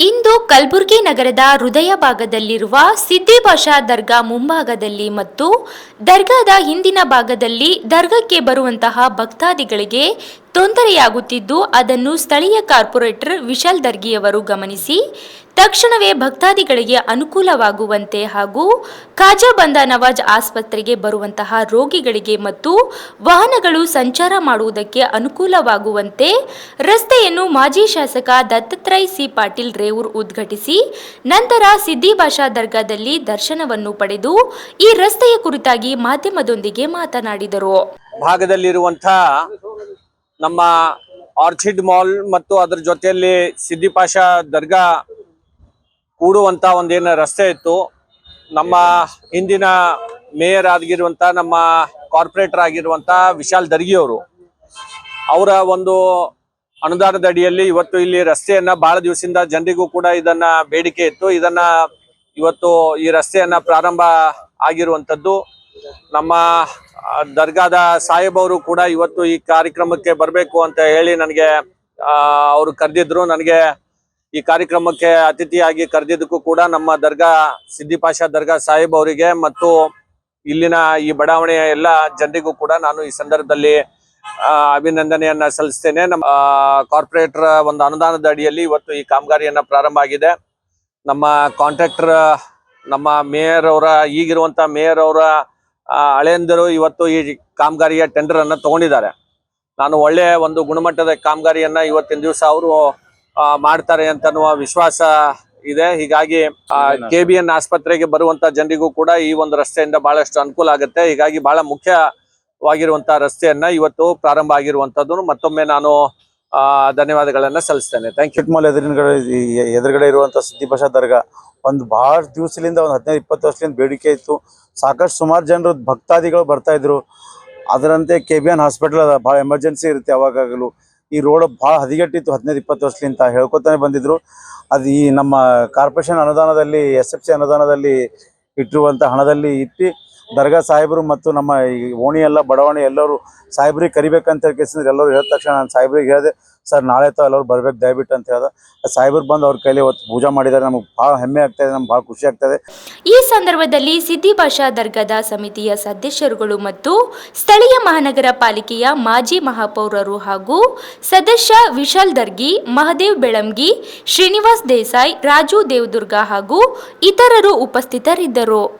ಇಂದು ಕಲಬುರಗಿ ನಗರದ ಹೃದಯ ಭಾಗದಲ್ಲಿರುವ ಸಿದ್ದಿಬಾಷಾ ದರ್ಗಾ ಮುಂಭಾಗದಲ್ಲಿ ಮತ್ತು ದರ್ಗಾದ ಹಿಂದಿನ ಭಾಗದಲ್ಲಿ ದರ್ಗಾಕ್ಕೆ ಬರುವಂತಹ ಭಕ್ತಾದಿಗಳಿಗೆ ತೊಂದರೆಯಾಗುತ್ತಿದ್ದು, ಅದನ್ನು ಸ್ಥಳೀಯ ಕಾರ್ಪೊರೇಟರ್ ವಿಶಾಲ್ ದರ್ಗಿಯವರು ಗಮನಿಸಿ, ತಕ್ಷಣವೇ ಭಕ್ತಾದಿಗಳಿಗೆ ಅನುಕೂಲವಾಗುವಂತೆ ಹಾಗೂ ಖಾಜಾ ಬಂದ ನವಾಜ್ ಆಸ್ಪತ್ರೆಗೆ ಬರುವಂತಹ ರೋಗಿಗಳಿಗೆ ಮತ್ತು ವಾಹನಗಳು ಸಂಚಾರ ಮಾಡುವುದಕ್ಕೆ ಅನುಕೂಲವಾಗುವಂತೆ ರಸ್ತೆಯನ್ನು ಮಾಜಿ ಶಾಸಕ ದತ್ತಾತ್ರಯ್ ಸಿ ಪಾಟೀಲ್ ರೇವೂರ್ ಉದ್ಘಾಟಿಸಿ, ನಂತರ ಸಿದ್ದಿಭಾಷಾ ದರ್ಗಾದಲ್ಲಿ ದರ್ಶನವನ್ನು ಪಡೆದು ಈ ರಸ್ತೆಯ ಕುರಿತಾಗಿ ಮಾಧ್ಯಮದೊಂದಿಗೆ ಮಾತನಾಡಿದರು. ಭಾಗದಲ್ಲಿರುವಂಥ ನಮ್ಮ ಆರ್ಚಿಡ್ ಮಾಲ್ ಮತ್ತು ಅದರ ಜೊತೆಯಲ್ಲಿ ಸಿದ್ದಿಪಾಷಾ ದರ್ಗಾ ಕೂಡುವಂತ ಒಂದೇನು ರಸ್ತೆ ಇತ್ತು. ನಮ್ಮ ಹಿಂದಿನ ಮೇಯರ್ ಆಗಿರುವಂತ, ನಮ್ಮ ಕಾರ್ಪೊರೇಟರ್ ಆಗಿರುವಂತ ವಿಶಾಲ್ ದರ್ಗಿ ಅವರು ಅವರ ಒಂದು ಅನುದಾನದ ಅಡಿಯಲ್ಲಿ ಇವತ್ತು ಇಲ್ಲಿ ರಸ್ತೆಯನ್ನ ಬಹಳ ದಿವಸದಿಂದ ಜನರಿಗೂ ಕೂಡ ಇದನ್ನ ಬೇಡಿಕೆ ಇತ್ತು. ಇದನ್ನ ಇವತ್ತು ಈ ರಸ್ತೆಯನ್ನ ಪ್ರಾರಂಭ ಆಗಿರುವಂತದ್ದು. ನಮ್ಮ ದರ್ಗಾದ ಸಾಹೇಬ್ ಅವರು ಕೂಡ ಇವತ್ತು ಈ ಕಾರ್ಯಕ್ರಮಕ್ಕೆ ಬರಬೇಕು ಅಂತ ಹೇಳಿ ನನಗೆ ಅವರು ಕರೆದಿದ್ರು. ನನಗೆ ಈ ಕಾರ್ಯಕ್ರಮಕ್ಕೆ ಅತಿಥಿಯಾಗಿ ಕರೆದಿದ್ದಕ್ಕೂ ಕೂಡ ನಮ್ಮ ದರ್ಗಾ, ಸಿದ್ದಿಪಾಷಾ ದರ್ಗಾ ಸಾಹೇಬ್ ಅವರಿಗೆ ಮತ್ತು ಇಲ್ಲಿನ ಈ ಬಡಾವಣೆಯ ಎಲ್ಲ ಜನರಿಗೂ ಕೂಡ ನಾನು ಈ ಸಂದರ್ಭದಲ್ಲಿ ಅಭಿನಂದನೆಯನ್ನು ಸಲ್ಲಿಸ್ತೇನೆ. ನಮ್ಮ ಕಾರ್ಪೊರೇಟರ್ ಒಂದು ಅನುದಾನದ ಅಡಿಯಲ್ಲಿ ಇವತ್ತು ಈ ಕಾಮಗಾರಿಯನ್ನ ಪ್ರಾರಂಭ ಆಗಿದೆ. ನಮ್ಮ ಕಾಂಟ್ರಾಕ್ಟರ್, ನಮ್ಮ ಮೇಯರ್ ಅವರ, ಈಗಿರುವಂತ ಮೇಯರ್ ಅವರ ಹಳೆಯಂದರು ಇವತ್ತು ಈ ಕಾಮಗಾರಿಯ ಟೆಂಡರ್ ಅನ್ನ ತಗೊಂಡಿದ್ದಾರೆ. ನಾನು ಒಳ್ಳೆಯ ಒಂದು ಗುಣಮಟ್ಟದ ಕಾಮಗಾರಿಯನ್ನ ಇವತ್ತಿನ ದಿವಸ ಅವರು ಮಾಡ್ತಾರೆ ಅಂತ ಅನ್ನುವ ವಿಶ್ವಾಸ ಇದೆ. ಹೀಗಾಗಿ ಕೆ ಬಿ ಎನ್ ಆಸ್ಪತ್ರೆಗೆ ಬರುವಂತ ಜನರಿಗೂ ಕೂಡ ಈ ಒಂದು ರಸ್ತೆಯಿಂದ ಬಹಳಷ್ಟು ಅನುಕೂಲ ಆಗುತ್ತೆ. ಹೀಗಾಗಿ ಬಹಳ ಮುಖ್ಯವಾಗಿರುವಂತಹ ರಸ್ತೆಯನ್ನ ಇವತ್ತು ಪ್ರಾರಂಭ ಆಗಿರುವಂತದ್ದು. ಮತ್ತೊಮ್ಮೆ ನಾನು ಧನ್ಯವಾದಗಳನ್ನ ಸಲ್ಲಿಸ್ತೇನೆ. ಥ್ಯಾಂಕ್ ಯು ಈ- ಎದುರುಗಡೆ ಇರುವಂತ ಸುದ್ದಿಭಾಷಾ ದರ್ಗಾ ಒಂದು ಬಹಳ ದಿವಸದಿಂದ ಒಂದು ಹದಿನೈದು, ಇಪ್ಪತ್ತು ವರ್ಷದಿಂದ ಬೇಡಿಕೆ ಇತ್ತು. ಸಾಕಷ್ಟು ಸುಮಾರು ಜನರು ಭಕ್ತಾದಿಗಳು ಬರ್ತಾ ಇದ್ರು. ಅದರಂತೆ ಕೆ ಬಿ ಎನ್ ಹಾಸ್ಪಿಟಲ್ ಅದ, ಭಾಳ ಎಮರ್ಜೆನ್ಸಿ ಇರುತ್ತೆ ಯಾವಾಗಲೂ ಈ ರೋಡ್ ಭಾಳ ಹದಿಗೆಟ್ಟಿತ್ತು ಹದಿನೈದು, ಇಪ್ಪತ್ತು ವರ್ಷದಿಂದ ಹೇಳ್ಕೊತಾನೆ ಬಂದಿದ್ರು. ಅದು ಈ ನಮ್ಮ ಕಾರ್ಪೊರೇಷನ್ ಅನುದಾನದಲ್ಲಿ ಎಸ್ ಎಫ್ ಸಿ ಅನುದಾನದಲ್ಲಿ ಇಟ್ಟಿರುವಂಥ ಹಣದಲ್ಲಿ ಇಟ್ಟು ದರ್ಗಾ ಸಾಹೇಬರು ಮತ್ತು ನಮ್ಮ ಈ ಓಣಿ ಎಲ್ಲ, ಬಡಾವಣೆ ಎಲ್ಲರೂ ಸಾಹೇಬ್ರಿಗೆ ಕರಿಬೇಕಂತ ಕೇಸಿದ್ರೆ ಎಲ್ಲರೂ ಹೇಳಿದ ತಕ್ಷಣ ನಾನು ಸಾಹೇಬ್ರಿಗೆ ಹೇಳಿದೆ, ಸರ್, ನಾಳೆ ತ ಎಲ್ಲರೂ ಬರ್ಬೇಕು, ದಯವಿಟ್ಟು ಅಂತ ಹೇಳ್ದೆ. ಸಾಹೇಬ್ರು ಬಂದು ಅವ್ರ ಕೈಲಿ ಇವತ್ತು ಪೂಜಾ ಮಾಡಿದ್ದಾರೆ, ನಮಗೆ ಭಾಳ ಹೆಮ್ಮೆ ಆಗ್ತಾಯಿದೆ ನಮ್ಗೆ ಭಾಳ ಖುಷಿ ಆಗ್ತದೆ ಈ ಸಂದರ್ಭದಲ್ಲಿ ಸಿದ್ದಿಬಾಷಾ ದರ್ಗಾದ ಸಮಿತಿಯ ಸದಸ್ಯರುಗಳು ಮತ್ತು ಸ್ಥಳೀಯ ಮಹಾನಗರ ಪಾಲಿಕೆಯ ಮಾಜಿ ಮಹಾಪೌರರು ಹಾಗೂ ಸದಸ್ಯ ವಿಶಾಲ್ ದರ್ಗಿ, ಮಹದೇವ್ ಬೆಳಂಗಿ, ಶ್ರೀನಿವಾಸ್ ದೇಸಾಯಿ, ರಾಜು ದೇವದುರ್ಗ ಹಾಗೂ ಇತರರು ಉಪಸ್ಥಿತರಿದ್ದರು.